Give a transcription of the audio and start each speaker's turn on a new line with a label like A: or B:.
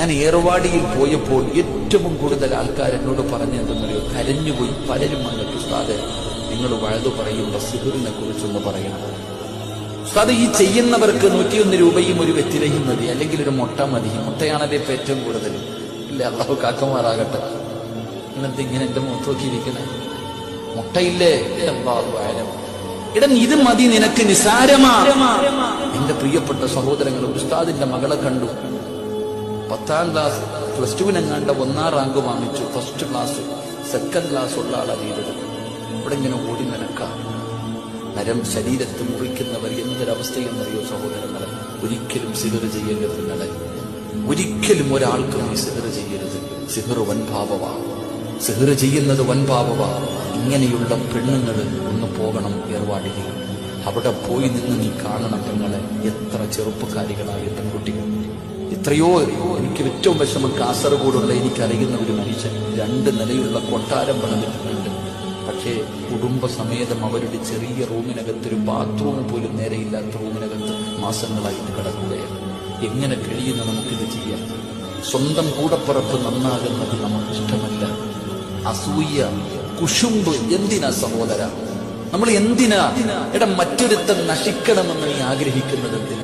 A: ഞാൻ ഏർവാടിയിൽ പോയപ്പോൾ ഏറ്റവും കൂടുതൽ ആൾക്കാർ എന്നോട് പറഞ്ഞെന്തെന്നറിയോ കരഞ്ഞുപോയി പലരും വന്നിട്ട് ഉസ്താദ് നിങ്ങൾ വഴുതു പറയുമ്പോൾ സിഹറിനെ കുറിച്ചൊന്ന് പറയണം. ഉസ്താദ് ഈ ചെയ്യുന്നവർക്ക് നൂറ്റിയൊന്ന് രൂപയും ഒരു വെറ്റിലയും മതി അല്ലെങ്കിൽ ഒരു മുട്ട മതി. മുട്ടയാണല്ലേ ഇപ്പം ഏറ്റവും കൂടുതൽ. ഇല്ല അള്ളാഹു കാക്കമാറാകട്ടെ. ഇന്നത്തെ ഇങ്ങനെ എന്റെ മുഖത്ത് നോക്കിയിരിക്കണേ മുട്ടയില്ലേ? അള്ളാഹു ആയാലും ഇടൻ ഇത് മതി നിനക്ക് നിസാരമാ. എന്റെ പ്രിയപ്പെട്ട സഹോദരങ്ങൾ ഉസ്താദിന്റെ മകളെ കണ്ടു. പത്താം ക്ലാസ് പ്ലസ് ടുവിനെങ്ങാണ്ട് ഒന്നാം റാങ്ക് വാങ്ങിച്ചു. ഫസ്റ്റ് ക്ലാസ് സെക്കൻഡ് ക്ലാസ് ഉള്ള ആളെ ചെയ്തത് ഇവിടെ ഇങ്ങനെ ഓടി നിനക്കാം നരം ശരീരത്ത് മുറിക്കുന്നവർ എന്തൊരവസ്ഥയെന്നറിയോ സഹോദരങ്ങളെ? ഒരിക്കലും സിഹർ ചെയ്യരുത് നിങ്ങളെ ഒരിക്കലും ഒരാൾക്കും ഈ സിഹർ ചെയ്യരുത്. സിഹർ വൻഭാവമാ സിഹർ ചെയ്യുന്നത് വൻഭാവമാ ഇങ്ങനെയുള്ള പെണ്ണുങ്ങൾ ഒന്ന് പോകണം ഏർവാടിയിൽ അവിടെ പോയി നിന്ന് നീ കാണണം പെങ്ങളെ. എത്ര ചെറുപ്പക്കാരികളായ പെൺകുട്ടികൾ. എത്രയോ എനിക്ക് ഏറ്റവും വിഷമം കാസർഗോഡുള്ള എനിക്കറിയുന്ന ഒരു മനുഷ്യൻ. രണ്ട് നിലയുള്ള കൊട്ടാരം പണിതിട്ടുണ്ട്. പക്ഷേ കുടുംബസമേതം അവരുടെ ചെറിയ റൂമിനകത്തൊരു ബാത്റൂം പോലും നേരെയില്ലാത്ത റൂമിനകത്ത് മാസങ്ങളായിട്ട് കിടക്കുകയാണ്. എങ്ങനെ കഴിയുന്ന നമുക്കിത് ചെയ്യാം സ്വന്തം കൂടപ്പറപ്പ് നന്നാകുന്നത് നമുക്കിഷ്ടമല്ല അസൂയ കുശുമ്പ് എന്തിനാ സഹോദര? നമ്മൾ എന്തിനാ എടാ മറ്റൊരുത്തൻ നശിക്കണമെന്ന് നീ ആഗ്രഹിക്കുന്നത് എന്തിനാ?